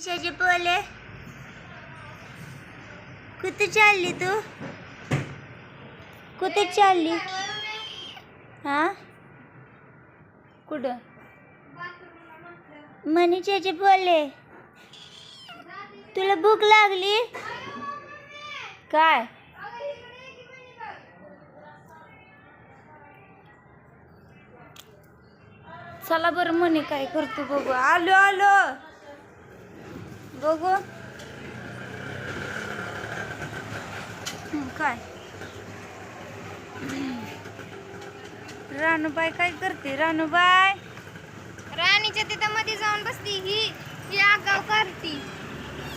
कशाचे पोले. कुठे चालली तू? कुठे चालली? हा? कुठं? मनीच्याचे पोले. तुला भूक लागली? काय? चला बरं म्हणे काय करतो बघू. आलो आलो. बघू. काय? रानूबाई काय करते? रानूबाई? राणीच्या तिथं मध्ये जाऊन बसती ही. ही आगाव करती.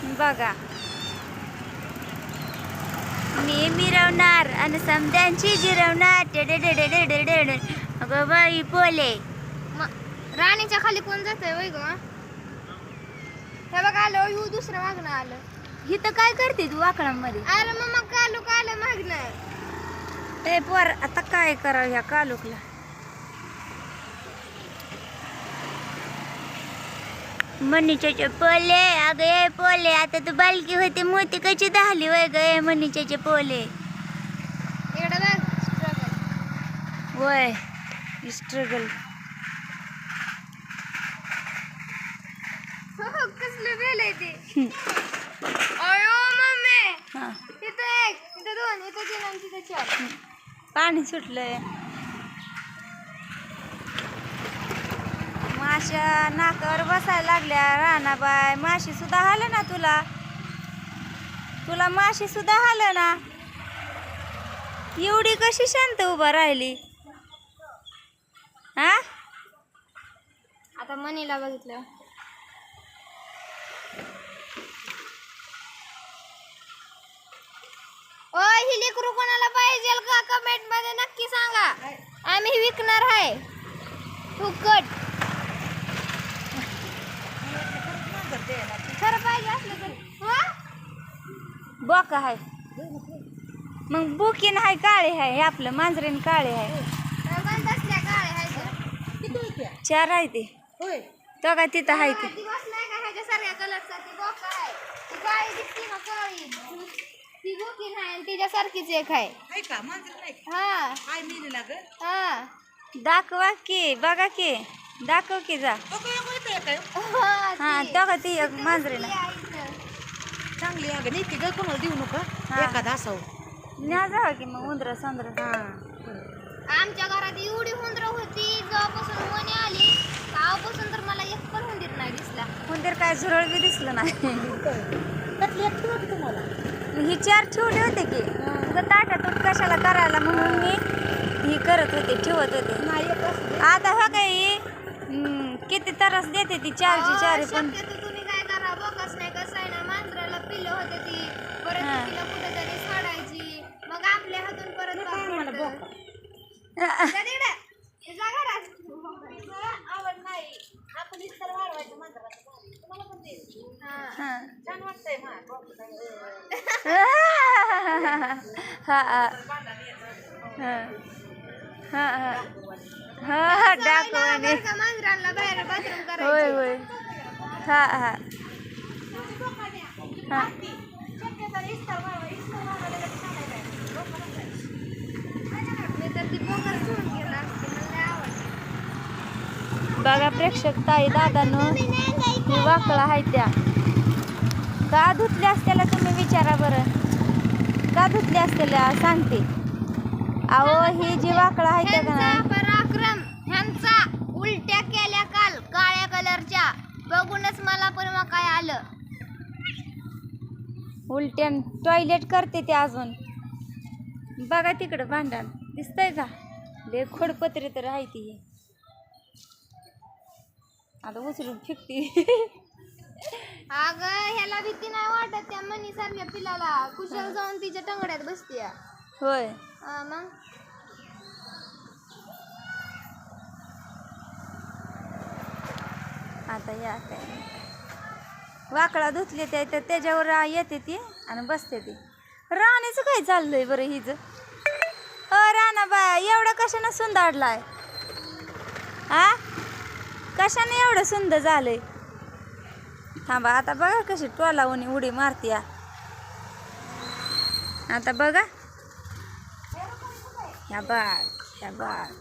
बघा. मी मिरवणार आणि समद्यांची जिरवणार. अगं बाई पोले. म- राणीच्या खाली कोण जातंय वय ग? हे बघ आलं यू दुसरं मागणं आलं. इथं काय करते तू वाकडांमध्ये? अरे मग मग कालू काल मागणं? ए पोर आता काय करावं ह्या कालुकला? मनीच्याचे पोले अगं ए पोले आता तू बालकी होती मोती कशी धाली वय ग ए मनीच्याचे पोले? इकडे बघ struggle. वय स्ट्रगल हो, कसलं बेल आहे ते अयो मम्मी. हा. इथं एक इथं दोन इथं तीन आणि तिथं चार. पाणी सुटलंय. माश्या नाकावर बसायला लागल्या. रानाबाय माशी सुद्धा हाल ना तुला? तुला माशी सुद्धा हाल ना? एवढी कशी शांत उभा राहिली? हा? आता मनीला बघितलं. ओ ही लेकरू कोणाला पाहिजे का? कमेंटमध्ये नक्की सांगा. आम्ही विकणार आहे. फुकट खरं पाहिजे असलं तर. हा? बोका हाय. मग बुकीन हाय काळे हाय. हे आपलं मांजरीन काळे आहे चार आहे ते. तो का तिथं हाय ते ती बसलाय का ह्याच्या सारख्या कलरचा ती बोका आहे ती काळी दिसते ना काळी. ती बोकी नाही आणि तिच्यासारखीच एक आहे आहे का? मांजर नाही का? हा. ग. हा. दाखवा की बघा की. दाखव की जा. बघू बघू काय? हा, हा ती. एक ती आहे इथं. चांगली आहे ग नाही ती ग कोणाला देऊ नका हा. एखादा असावं. न्या जावा की मग उंदरा सांदरा. हा. आमच्या घरात एवढी हुंदर होती जेव्हापासून मनी आली तेव्हापासून तर मला एक पण हुंदीर नाही दिसला. उंदीर काय झुरळ बी दिसलं नाही. त्यातली एक ठेवा की तुम्हाला. ही चार ठेवले होते की उगाच ताटातूट कशाला करायला म्हणून मी ही करत होते ठेवत होते. आता हो काही किती तरस देते ती चारची चारी पण तुम्ही काय करा नाही कसं आहे ना मांजराला पिल्लं होते ती परत हा. ती तिला कुठेतरी सोडायची मग आपल्या हातून परत. आवड नाही आपण इतर वाढवायचं. तुम्हाला पण. हा. हा. छान वाटतंय मा हा हा हा हा हा हा डाकवाने होय होय हा हा हा बघा प्रेक्षक ताई दादानं वाकळा आहे त्या. का धुतल्या असत्याला तुम्ही विचारा बरं? का धुतल्या असत्याला? सांगते. अहो ही जी वाकळा आहे का नाही? पराक्रम. ह्यांचा उलट्या केल्या काल काळ्या कलरच्या. बघूनच मला पण मग काय आलं उलट्यान टॉयलेट करते ते अजून. बघा तिकडं भांडण. दिसतंय का? लय खोडपत्री तर आहे ती आता उचलून फिकते. अगं ह्याला भीती नाही वाटत त्या मनी सारख्या पिलाला. कुशल जाऊन तिच्या टंगड्यात बसते होय. मग? आता या काय? वाकळा धुतले ते तर त्याच्यावर येते ती आणि बसते ती. राणीचं काय चाललंय बरं हिच? अ राणा बाय एवढं कशानं सुंदाडलाय आ? कशाने एवढं सुंदर झालंय? थांबा आता बघा कशी टोलावून उडी मारतीया आता बघा. ह्या बाग ह्या बाग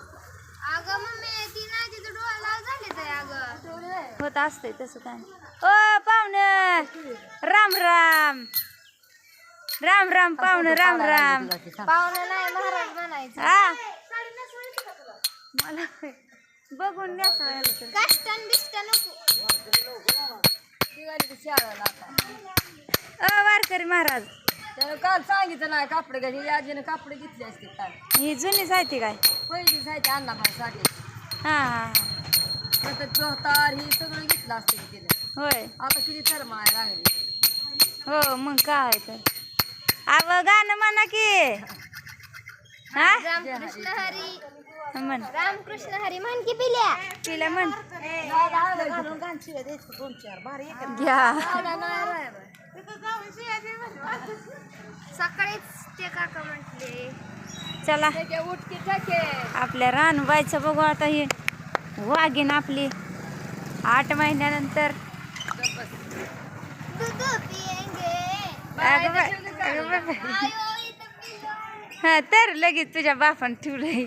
होत असतंय तसं काय. ओ पाहुणं! राम राम! राम राम पाहुणं राम राम. पाहुणं नाही महाराज बनायचं हा मला बघून नेसायला नको अ वारकरी महाराज. त्यानं काल सांगितलं नाही कापडे घ्यायचे आजीने कापडे घेतले असते काल. ही जुनी साहित्य काय? पहिली साहित्य आणला माझ्यासाठी हा हा हा. नंतर चोहतार ही सगळं घेतलं असतं की तिने. होय. आता किती तर लागली. हो मग काय तर. अव गाणं म्हणा की. हा. रामकृष्ण हरी. म्हण. रामकृष्ण हरी म्हण की पिल्या? तिला म्हण. घ्या. सकाळीच ते काका म्हटले. चला. आपल्या रानबाईचं बघू आता हे वाघीन आपली. आठ महिन्यानंतर. दूध पियेंगे. अगं बाय, अगं बाय. आयो इथं पिलो. हा तर लगेच तुझ्या बापान ठेवलंय.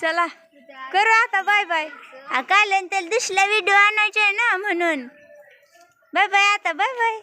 चला करू आता बाय बाय. काल त्याला दुसरा व्हिडिओ आणायचा ना म्हणून. बाय बाय आता बाय बाय.